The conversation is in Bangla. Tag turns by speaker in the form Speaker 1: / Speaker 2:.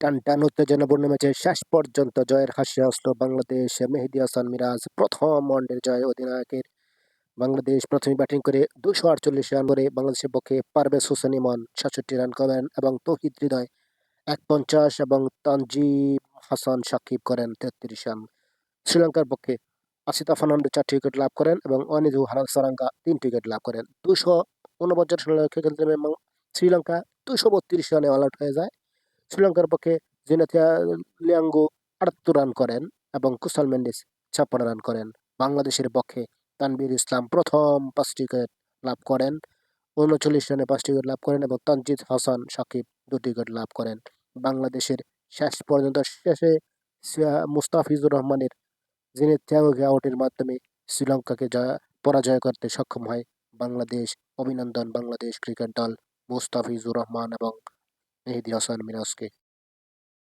Speaker 1: টান টান উত্তেজনাপূর্ণ ম্যাচে শেষ পর্যন্ত জয়ের হাসি আসলো বাংলাদেশ। মেহেদি হাসান মিরাজ প্রথম ওয়ানডের জয় অধিনায়কের। বাংলাদেশ প্রথমে ব্যাটিং করে দুশো আটচল্লিশ রান করে বাংলাদেশের পক্ষে পারভেজ হোসেন ইমন সাতষট্টি রান করেন এবং তৌহিদ হৃদয় এক পঞ্চাশ এবং তানজিব হাসান সাকিব করেন তেত্রিশ রান। শ্রীলঙ্কার পক্ষে আসিতা ফার্নান্ডো চারটি উইকেট লাভ করেন এবং অনিধু হারাসারাঙ্গা তিনটি উইকেট লাভ করেন। দুশো উনপঞ্চাশ রান খেলতে শ্রীলঙ্কা দুশো বত্রিশ রানে অল আউট হয়ে যায়। শ্রীলঙ্কার পক্ষে জিনাথিয়া লিয়াঙ্গু আটাত্তর রান করেন এবং কুশাল মেন্ডিস ছাপ্পান্ন রান করেন। বাংলাদেশের পক্ষে তানবির ইসলাম প্রথম পাঁচটি উইকেট লাভ করেন, উনচল্লিশ রানে পাঁচটি উইকেট লাভ করেন এবং তানজিদ হাসান সাকিব দুটি উইকেট লাভ করেন। বাংলাদেশের শেষ পর্যন্ত শেষে মুস্তাফিজুর রহমানের যিনি ত্যাগকে আউটের মাধ্যমে শ্রীলঙ্কাকে জয়, পরাজয় করতে সক্ষম হয় বাংলাদেশ। অভিনন্দন বাংলাদেশ ক্রিকেট দল মুস্তাফিজুর রহমান এবং মেহেদি হাসান মিরাজকে